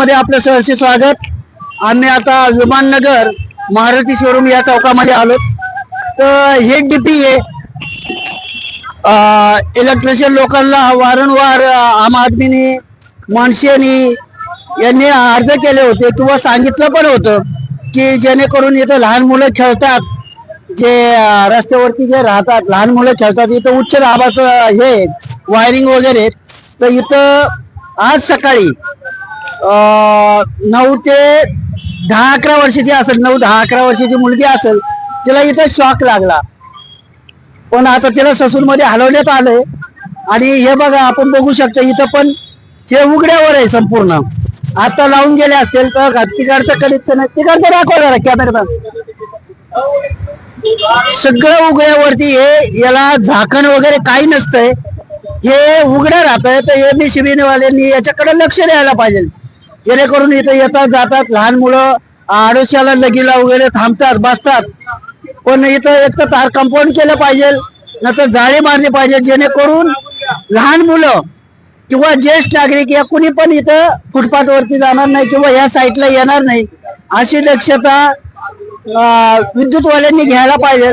मध्ये आपलं सहर्ष स्वागत. आम्ही आता विमाननगर मारुती शोरूम या चौकामध्ये आलो. तर हे डीपी आहे. इलेक्ट्रिशियन लोकांना वारंवार आम आदमीनी मनसेनी यांनी अर्ज केले होते किंवा सांगितलं पण होतं की जेणेकरून इथं लहान मुलं खेळतात. जे रस्त्यावरती जे राहतात लहान मुलं खेळतात इथं उच्च दाबाचं हे वायरिंग वगैरे तर इथं आज सकाळी नऊ ते दहा अकरा वर्षाची असेल नऊ दहा अकरा वर्षाची मुलगी असेल तिला इथं शॉक लागला. पण आता तिला ससून मध्ये हलवण्यात आलंय. आणि हे बघा आपण बघू शकतो इथं पण हे उघड्यावर आहे संपूर्ण. आता लावून गेले असतील तर बघा, तिकडचं कनेक्शन आहे तिकडचं दाखवा जरा कॅमेरा सगळं उघड्यावरती हे याला झाकण वगैरे काही नसतंय. हे उघडं राहत आहे तर एम वाल्यांनी याच्याकडे लक्ष द्यायला पाहिजे. जेणेकरून इथं येतात जातात लहान मुलं आडोशाला लगीला वगैरे थांबतात बसतात. पण इथं एक तर तार कंपाऊंड केलं पाहिजे नंतर जाळी मारली पाहिजे जेणेकरून लहान मुलं किंवा ज्येष्ठ नागरिक या कुणी पण इथं फुटपाथ वरती जाणार नाही किंवा या साईडला येणार नाही अशी दक्षता विद्युतवाल्यांनी घ्यायला पाहिजे.